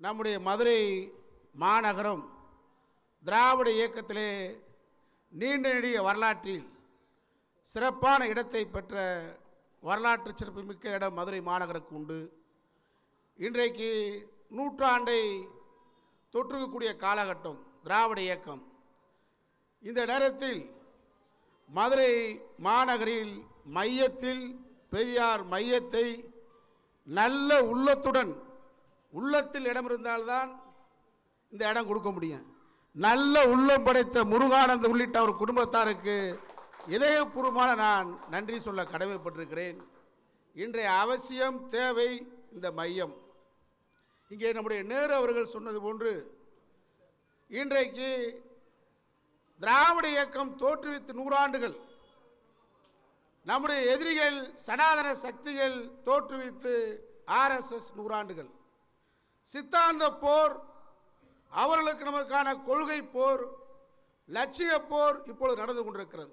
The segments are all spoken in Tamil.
நம்முடைய மதுரை மாநகரம் திராவிட இயக்கத்திலே நீண்ட நெடிய வரலாற்றில் சிறப்பான இடத்தை பெற்ற வரலாற்று சிறப்புமிக்க இடம் மதுரை மாநகருக்கு உண்டு. இன்றைக்கு நூற்றாண்டை தொற்றுக்கக்கூடிய காலகட்டம் திராவிட இயக்கம். இந்த நேரத்தில் மதுரை மாநகரில் மையத்தில் பெரியார் மையத்தை நல்ல உள்ளத்துடன் உள்ளத்தில் இடம் இருந்தால்தான் இந்த இடம் கொடுக்க முடியும். நல்ல உள்ளம் படைத்த முருகானந்த உள்ளிட்ட அவர் குடும்பத்தாருக்கு இதயபூர்வமான நான் நன்றி சொல்ல கடமைப்பட்டிருக்கிறேன். இன்றைய அவசியம் தேவை இந்த மையம். இங்கே நம்முடைய நேரு அவர்கள் சொன்னது போன்று இன்றைக்கு திராவிட இயக்கம் தோற்றுவித்து நூறாண்டுகள் நம்முடைய எதிரிகள் சனாதன சக்திகள் தோற்றுவித்து ஆர்எஸ்எஸ் நூறாண்டுகள். சித்தாந்த போர் அவர்களுக்கு நமக்கான கொள்கை போர் லட்சிய போர் இப்பொழுது நடந்து கொண்டிருக்கிறது.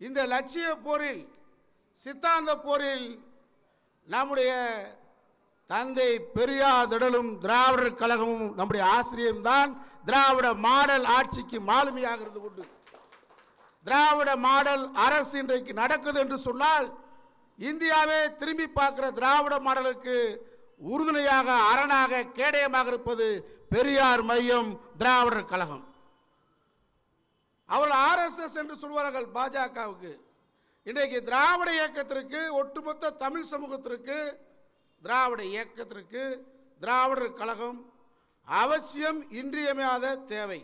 இந்த லட்சிய போரில் சித்தாந்த போரில் நம்முடைய தந்தை பெரியார் திடலும் திராவிடர் கழகமும் நம்முடைய ஆசிரியம் தான் திராவிட மாடல் ஆட்சிக்கு மாலுமியாக இருந்து கொண்டு. திராவிட மாடல் அரசு இன்றைக்கு நடக்குது என்று சொன்னால் இந்தியாவே திரும்பி பார்க்கிற திராவிட மாடலுக்கு உறுதுணையாக அரணாக கேடயமாக இருப்பது பெரியார் மையம் திராவிடர் கழகம். அவர்கள் ஆர்எஸ்எஸ் என்று சொல்வார்கள் பாஜகவுக்கு. இன்றைக்கு திராவிட இயக்கத்திற்கு ஒட்டுமொத்த தமிழ் சமூகத்திற்கு திராவிட இயக்கத்திற்கு திராவிடர் கழகம் அவசியம் இன்றியமையாத தேவை.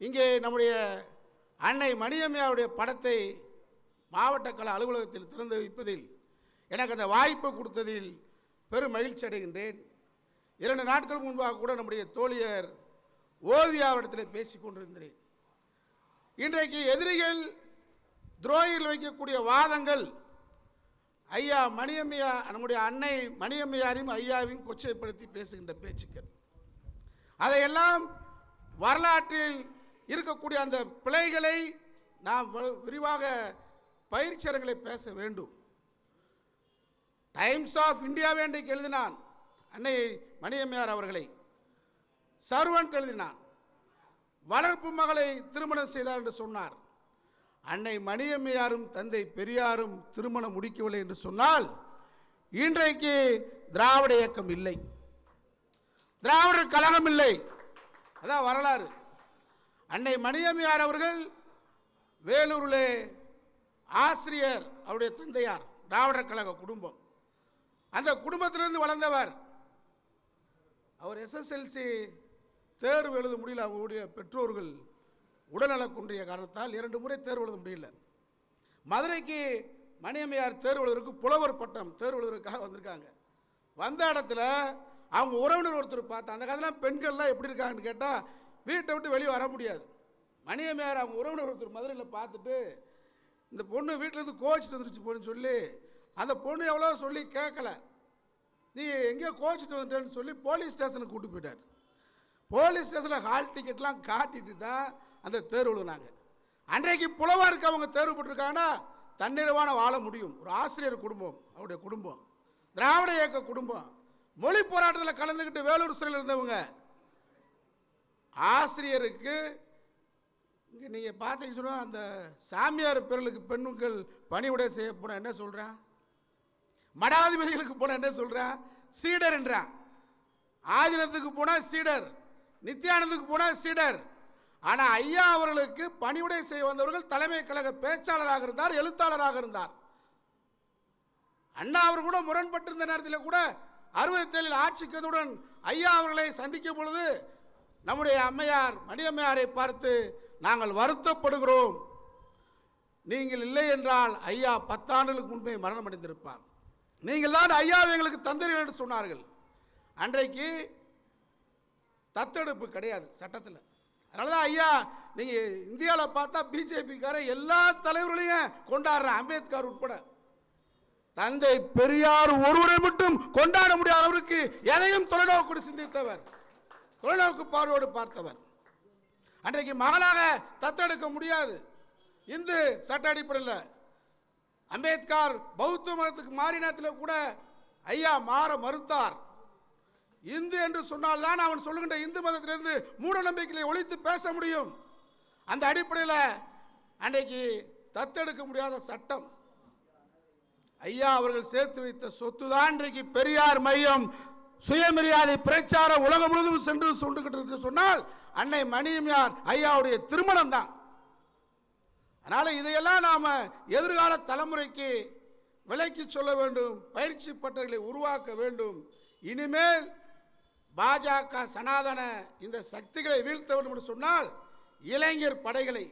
இங்கே நம்முடைய அன்னை மணியம்மையாவுடைய படத்தை மாவட்ட கல அலுவலகத்தில் திறந்து வைப்பதில் எனக்கு அந்த வாய்ப்பு கொடுத்ததில் பெரும் மகிழ்ச்சி அடைகின்றேன். இரண்டு நாட்கள் முன்பாக கூட நம்முடைய தோழியர் ஓவியாவிடத்தில் பேசிக் கொண்டிருந்தேன். இன்றைக்கு எதிரிகள் துரோகிகள் வைக்கக்கூடிய வாதங்கள் ஐயா மணியம்மையா நம்முடைய அன்னை மணியம்மையாரையும் ஐயாவையும் கொச்சைப்படுத்தி பேசுகின்ற பேச்சுக்கள். அதையெல்லாம் வரலாற்றில் இருக்கக்கூடிய அந்த பிழைகளை நாம் விரிவாக பயிற்சியரங்களை பேச வேண்டும். டைம்ஸ் ஆஃப் இந்தியாவை இன்றைக்கு எழுதினான் அன்னை மணியம்மையார் அவர்களை. சர்வன்ட் எழுதினான். வளர்ப்பு மகளை திருமணம் செய்தார் என்று சொன்னார். அன்னை மணியம்மையாரும் தந்தை பெரியாரும் திருமணம் முடிக்கவில்லை என்று சொன்னால் இன்றைக்கு திராவிட இயக்கம் இல்லை. திராவிடர் கழகம் இல்லை. அதான் வரலாறு. அன்னை மணியம்மையார் அவர்கள் வேலூரில் ஆசிரியர் அவருடைய தந்தையார் திராவிடர் கழக குடும்பம். அந்த குடும்பத்திலிருந்து வளர்ந்தவர். அவர் எஸ்எஸ்எல்சி தேர்வு எழுத முடியல. அவங்களுடைய பெற்றோர்கள் உடல்நலக் குன்றிய காரணத்தால் இரண்டு முறை தேர்வு எழுத முடியல. மதுரைக்கு மணியம்மையார் தேர்வு புலவர் பட்டம் தேர்வு வந்திருக்காங்க. வந்த இடத்துல அவங்க உறவினர் ஒருத்தர் பார்த்தா அந்த காலத்தில் பெண்கள்லாம் எப்படி இருக்காங்கன்னு கேட்டால் வீட்டை விட்டு வெளியே வர முடியாது. மணியம்மையார் அவங்க உறவினர் ஒருத்தர் மதுரையில் பார்த்துட்டு இந்த பொண்ணு வீட்டிலேருந்து கோச்சிட்டு வந்துருச்சு போன்னு சொல்லி அந்த பொண்ணு எவ்வளோ சொல்லி கேட்கல. நீ எங்கேயோ கோச்சிட்டு வந்துட்டேன்னு சொல்லி போலீஸ் ஸ்டேஷனுக்கு கூட்டி போயிட்டார். போலீஸ் ஸ்டேஷனில் ஹால் டிக்கெட்லாம் காட்டிட்டு தான் அந்த தேர்வு விழுனாங்க அன்றைக்கு புலவருக்கு அவங்க தேர்வு போட்டிருக்காங்கன்னா தன்னிறைவான வாழ முடியும். ஒரு ஆசிரியர் குடும்பம் அவருடைய குடும்பம். திராவிட இயக்க குடும்பம். மொழி போராட்டத்தில் கலந்துக்கிட்டு வேலூர் சிறையில் இருந்தவங்க. ஆசிரியருக்கு இங்கே நீங்கள் பார்த்தீங்க சொன்னால் அந்த சாமியார் பிறலுக்கு பெண்ணுக்கள் பணிவிடை செய்ய போனால் என்ன சொல்கிறேன் மடாதிபதிகளுக்கு போனால் என்ன சொல்கிறான் சீடர் என்றான் ஆதினத்துக்கு போனால் சீடர். நித்யானந்துக்கு போனால் சீடர். ஆனால் ஐயா அவர்களுக்கு பணிவுடை செய்ய வந்தவர்கள் தலைமை கழக பேச்சாளராக இருந்தார் எழுத்தாளராக இருந்தார். அண்ணா அவர் கூட முரண்பட்டிருந்த நேரத்தில் கூட அறுபத்தேழில் ஆட்சிக்கு வந்தவுடன் ஐயா அவர்களை சந்திக்கும் பொழுது நம்முடைய அம்மையார் மணியம்மையாரை பார்த்து நாங்கள் வருத்தப்படுகிறோம். நீங்கள் இல்லை என்றால் ஐயா பத்தாண்டுகளுக்கு முன்பே மரணம் அடைந்திருப்பார் நீங்கள் தான் ஐயாவை எங்களுக்கு தந்தீர்கள் என்று சொன்னார்கள். அன்றைக்கு தத்தெடுப்பு கிடையாது சட்டத்தில். அதனால தான் ஐயா நீங்கள் இந்தியாவில் பார்த்தா பிஜேபிக்கார எல்லா தலைவர்களையும் கொண்டாடுறேன் அம்பேத்கர் உட்பட. தந்தை பெரியார் ஒருவரை மட்டும் கொண்டாட முடியாத அளவுக்கு எதையும் தொலைநோக்கு சிந்தித்தவர். தொலைநோக்கு பார்வையோடு பார்த்தவர். அன்றைக்கு மகளாக தத்தெடுக்க முடியாது. இந்து சட்ட அடிப்படையில் அம்பேத்கர் பௌத்த மதத்துக்கு மாறினத்தில் கூட ஐயா மாற மறுத்தார். இந்து என்று சொன்னால்தான் அவன் சொல்லுகின்ற இந்து மதத்திலிருந்து மூட நம்பிக்கையை ஒழித்து பேச முடியும். அந்த அடிப்படையில் அன்றைக்கு தத்தெடுக்க முடியாத சட்டம். ஐயா அவர்கள் சேர்த்து வைத்த சொத்து தான் இன்றைக்கு பெரியார் மையம். சுயமரியாதை பிரச்சாரம் உலகம் முழுவதும் சென்று சொல்லுகிட்டு சொன்னால் அன்னை மணியம்யார் ஐயாவுடைய திருமணம் தான் அதனால் இதையெல்லாம் நாம் எதிர்கால தலைமுறைக்கு விலைக்கு சொல்ல வேண்டும் பயிற்சி பட்டர்களை உருவாக்க வேண்டும். இனிமேல் பாஜக சனாதன இந்த சக்திகளை வீழ்த்த வேண்டும் என்று சொன்னால் இளைஞர் படைகளை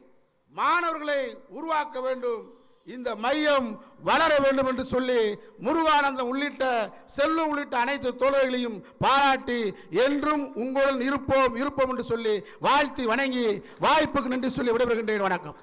மாணவர்களை உருவாக்க வேண்டும். இந்த மையம் வளர வேண்டும் என்று சொல்லி முருகானந்தம் உள்ளிட்ட செல்வம் உள்ளிட்ட அனைத்து தோழர்களையும் பாராட்டி என்றும் உங்களுடன் இருப்போம் இருப்போம் என்று சொல்லி வாழ்த்தி வணங்கி வாய்ப்புக்கு நன்றி சொல்லி விடைபெறுகின்றேன். வணக்கம்.